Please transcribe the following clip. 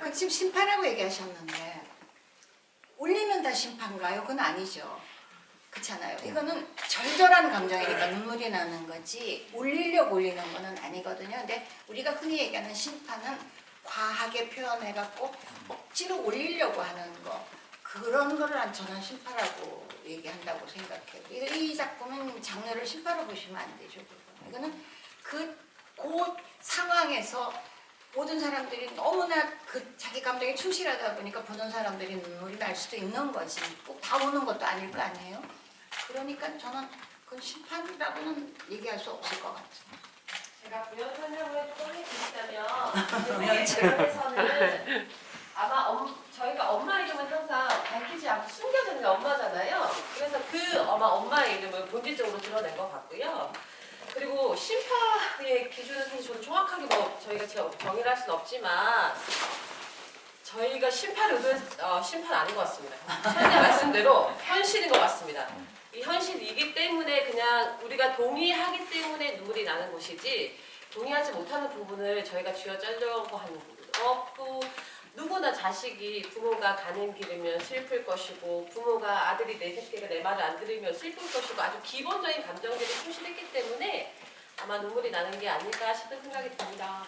그 지금 심판이라고 얘기하셨는데 울리면 다 심판가요? 그건 아니죠. 그렇잖아요. 이거는 절절한 감정이니까 눈물이 나는 거지 울리려고 울리는 거는 아니거든요. 근데 우리가 흔히 얘기하는 심판은 과하게 표현해갖고 억지로 올리려고 하는 거 그런 거를 저는 심파라고 얘기한다고 생각해요. 이, 이 작품은 장르를 심파로 보시면 안 되죠. 이거는 그, 그 상황에서 모든 사람들이 너무나 그 자기 감정에 충실하다 보니까 보는 사람들이 눈물이 날 수도 있는 거지. 꼭다 오는 것도 아닐 거 아니에요. 그러니까 저는 그건 심판이라고는 얘기할 수 없을 것 같아요. 제가 부연 설명을 조금 해드리자면 대학에서는 아마 엄, 저희가 엄마 이름은 항상 밝히지 않고 숨겨져 있는 엄마잖아요. 그래서 그 아마 엄마의 이름을 본질적으로 드러낸 것 같고요. 그리고 심파의 기준은 사실 저는 정확하게 뭐 저희가 제가 정의를 할 수는 없지만 저희가 심파를 의도해서 어, 심판 아닌 것 같습니다. 현재 말씀대로 현실인 것 같습니다. 이 현실이기 때문에 그냥 우리가 동의하기 때문에 눈물이 나는 것이지 동의하지 못하는 부분을 저희가 쥐어짜려고 하는 부분 없고 누구나 자식이 부모가 가는 길이면 슬플 것이고 부모가 아들이 내 새끼가 내 말을 안 들으면 슬플 것이고 아주 기본적인 감정들이 충실했기 때문에 아마 눈물이 나는 게 아닐까 싶은 생각이 듭니다.